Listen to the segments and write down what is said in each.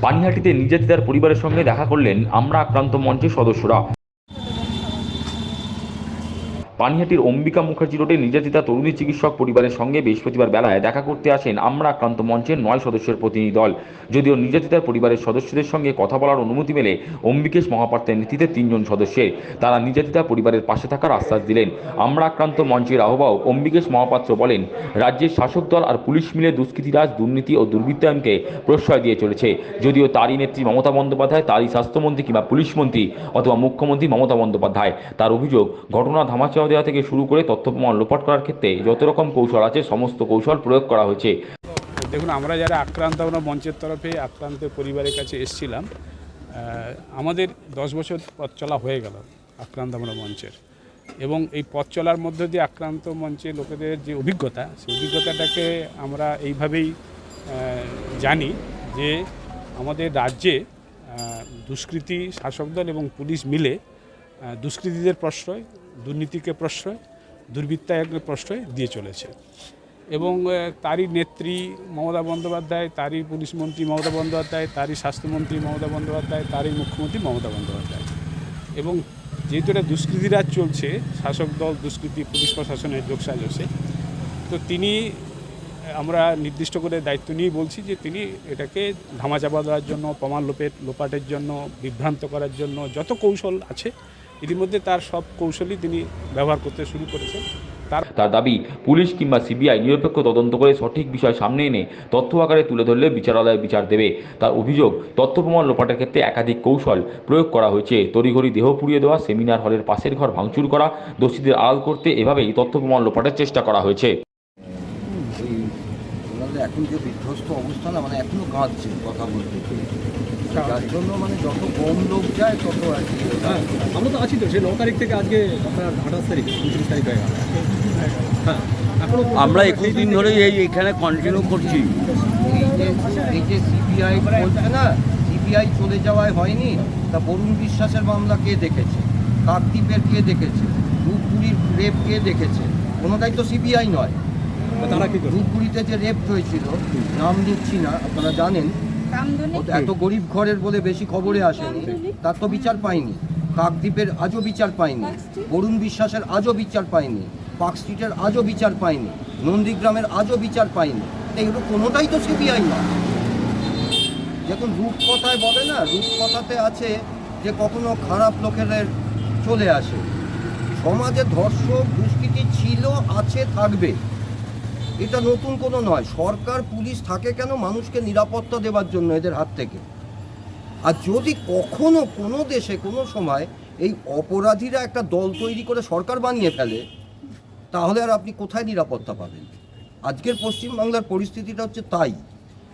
পানিহাটিতে নির্যাতিতার পরিবারের সঙ্গে দেখা করলেন আমরা আক্রান্ত মঞ্চের সদস্যরা। পানিহাটির অম্বিকা মুখার্জি রোডে নির্যাতিতা তরুণী চিকিৎসক পরিবারের সঙ্গে বৃহস্পতিবার বেলায় দেখা করতে আসেন আমরা আক্রান্ত মঞ্চের নয় সদস্যের প্রতিনিধি দল। যদিও নির্যাতিতার পরিবারের সদস্যদের সঙ্গে কথা বলার অনুমতি মেলে অম্বিকেশ মহাপাত্রের নেতৃত্বে তিনজন সদস্যের। তারা নির্যাতিতা পরিবারের পাশে থাকার আশ্বাস দিলেন। আমরা আক্রান্ত মঞ্চের আহ্বায়ক অম্বিকেশ মহাপাত্র বলেন, রাজ্যের শাসক দল আর পুলিশ মিলে দুষ্কৃতিরাজ দুর্নীতি ও দুর্বৃত্তায়নকে প্রশ্রয় দিয়ে চলেছে। যদিও তারই নেত্রী মমতা বন্দ্যোপাধ্যায়, তারই স্বাস্থ্যমন্ত্রী কিংবা পুলিশ মন্ত্রী অথবা মুখ্যমন্ত্রী মমতা বন্দ্যোপাধ্যায়, তার অভিযোগ ঘটনা ধামাচাওয়া দেওয়া থেকে শুরু করে তথ্য প্রমাণ লোপাট করার ক্ষেত্রে যত রকম কৌশল আছে, সমস্ত কৌশল প্রয়োগ করা হয়েছে। দেখুন, আমরা যারা আক্রান্ত আমরা মঞ্চের তরফে আক্রান্তের পরিবারের কাছে এসেছিলাম আমাদের দশ বছর পথ চলা হয়ে গেল আক্রান্ত আমরা মঞ্চের। এবং এই পথ চলার মধ্য দিয়ে আক্রান্ত মঞ্চে লোকেদের যে অভিজ্ঞতা, সেই অভিজ্ঞতাটাকে আমরা এইভাবেই জানি যে আমাদের রাজ্যে দুষ্কৃতী শাসক দল এবং পুলিশ মিলে দুষ্কৃতীদের প্রশ্রয় দুর্নীতিকে প্রশ্রয় দুর্বৃত্তায়নের প্রশ্রয় দিয়ে চলেছে। এবং তারই নেত্রী মমতা বন্দ্যোপাধ্যায়, তারই পুলিশ মন্ত্রী মমতা বন্দ্যোপাধ্যায়, তারই স্বাস্থ্যমন্ত্রী মমতা বন্দ্যোপাধ্যায়, তারই মুখ্যমন্ত্রী মমতা বন্দ্যোপাধ্যায়। এবং যেহেতু এটা দুষ্কৃতিরাজ চলছে, শাসক দল, দুষ্কৃতি, পুলিশ প্রশাসনের যোগসাজসে তো তিনি, আমরা নির্দিষ্ট করে দায়িত্ব নিয়ে বলছি যে তিনি এটাকে ধামাচাপা দেওয়ার জন্য, প্রমাণ লোপের, লোপাটের জন্য, বিভ্রান্ত করার জন্য যত কৌশল আছে ইতিমধ্যে তার সব কৌশলই তিনি ব্যবহার করতে শুরু করেছেন। তার দাবি পুলিশ কিংবা সিবিআই নিরপেক্ষ তদন্ত করে সঠিক বিষয় সামনে এনে তথ্য আকারে তুলে ধরলে বিচারালয় বিচার দেবে। তার অভিযোগ তথ্য প্রমাণ লোপাটের ক্ষেত্রে একাধিক কৌশল প্রয়োগ করা হয়েছে। তড়িঘড়ি দেহ পুড়িয়ে দেওয়া সেমিনার হলের পাশের ঘর ভাঙচুর করা দোষীদের আড়াল করতে এভাবেই তথ্য প্রমাণ লোপাটের চেষ্টা করা হয়েছে। এখন যে বিধ্বস্ত অবস্থা না মানে এখনও কাঁদছে কথা বলতে। যার জন্য মানে যত কম লোক যায় তত আর কি হ্যাঁ আমরা তো আছি তো সেই ন তারিখ থেকে আজকে আপনার আঠাশ তারিখ উনত্রিশ তারিখ হয়ে গেল। হ্যাঁ এখনও আমরা একুশ দিন ধরে এই এখানে কন্টিনিউ করছি। এই যে এই যে সিবিআই বলছে না সিবিআই চলে যাওয়ায় হয়নি তা বরুণ বিশ্বাসের মামলা কে দেখেছে? কাকদ্বীপের কে দেখেছে? রূপপুরীর রেপ কে দেখেছে? কোনোটাই তো সিবিআই নয়। তারা কি করবে? রূপপুরীতে যে রেপ হয়েছিল নাম নিচ্ছি না আপনারা জানেন। এত গরিব ঘরের বলে বেশি খবরে আসেনি তার তো বিচার পাইনি কাকদ্বীপের আজও বিচার পাইনি বরুণ বিশ্বাসের আজও বিচার পাইনি পার্ক স্ট্রিটের আজও বিচার পাইনি নন্দীগ্রামের আজও বিচার পাইনি তো এগুলো কোনোটাই তো সিবিআই না যখন রূপকথায় বলে না রূপকথাতে আছে যে কখনো খারাপ লোকেদের চলে আসে। সমাজে ধর্ষক দুষ্কৃতি ছিল আছে থাকবে। এটা নতুন কোনো নয়। সরকার, পুলিশ থাকে কেন মানুষকে নিরাপত্তা দেওয়ার জন্য এদের হাত থেকে? আর যদি কখনো কোনো দেশে, কোনো সময় এই অপরাধীরা একটা দল তৈরি করে সরকার বানিয়ে ফেলে, তাহলে আর আপনি কোথায় নিরাপত্তা পাবেন? আজকের পশ্চিমবাংলার পরিস্থিতিটা হচ্ছে তাই।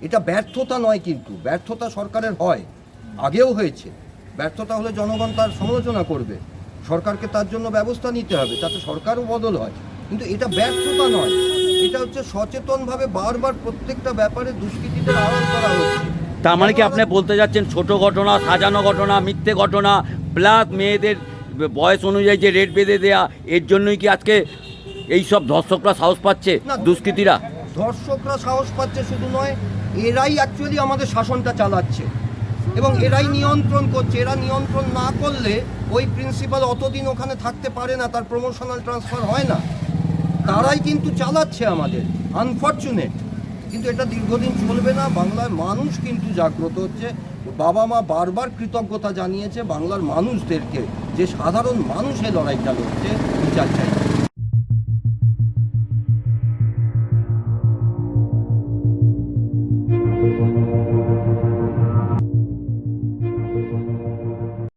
এটা ব্যর্থতা নয় কিন্তু, ব্যর্থতা সরকারের হয়। আগেও হয়েছে। ব্যর্থতা হলে জনগণ তার সমালোচনা করবে। সরকারকে তার জন্য ব্যবস্থা নিতে হবে, তাতে সরকারও বদল হয়। কিন্তু এটা ব্যর্থতা নয়। এটা হচ্ছে সচেতনভাবে বারবার প্রত্যেকটা ব্যাপারে দুষ্কৃতীদের আড়াল করা হচ্ছে। তার মানে কি আপনি বলতে যাচ্ছেন ছোট ঘটনা সাজানো ঘটনা মিথ্যে ঘটনা প্লাস মেয়েদের বয়স অনুযায়ী যে রেট বেঁধে দেয়া এর জন্যই কি আজকে এই সব ধর্ষকরা সাহস পাচ্ছে। দুষ্কৃতীরা? ধর্ষকরা সাহস পাচ্ছে শুধু নয় এরাই অ্যাকচুয়ালি আমাদের শাসনটা চালাচ্ছে এবং এরাই নিয়ন্ত্রণ করছে। এরা নিয়ন্ত্রণ না করলে ওই প্রিন্সিপাল অতদিন ওখানে থাকতে পারে না তার প্রমোশনাল ট্রান্সফার হয় না। তারাই কিন্তু চালাচ্ছে আমাদের আনফর্চুনেট কিন্তু এটা দীর্ঘদিন চলবে না, বাংলার মানুষ কিন্তু জাগ্রত হচ্ছে। বাবা মা বারবার কৃতজ্ঞতা জানিয়েছে বাংলার মানুষদেরকে যে সাধারণ মানুষের লড়াইটা লড়ছে, বিচার চাইছে।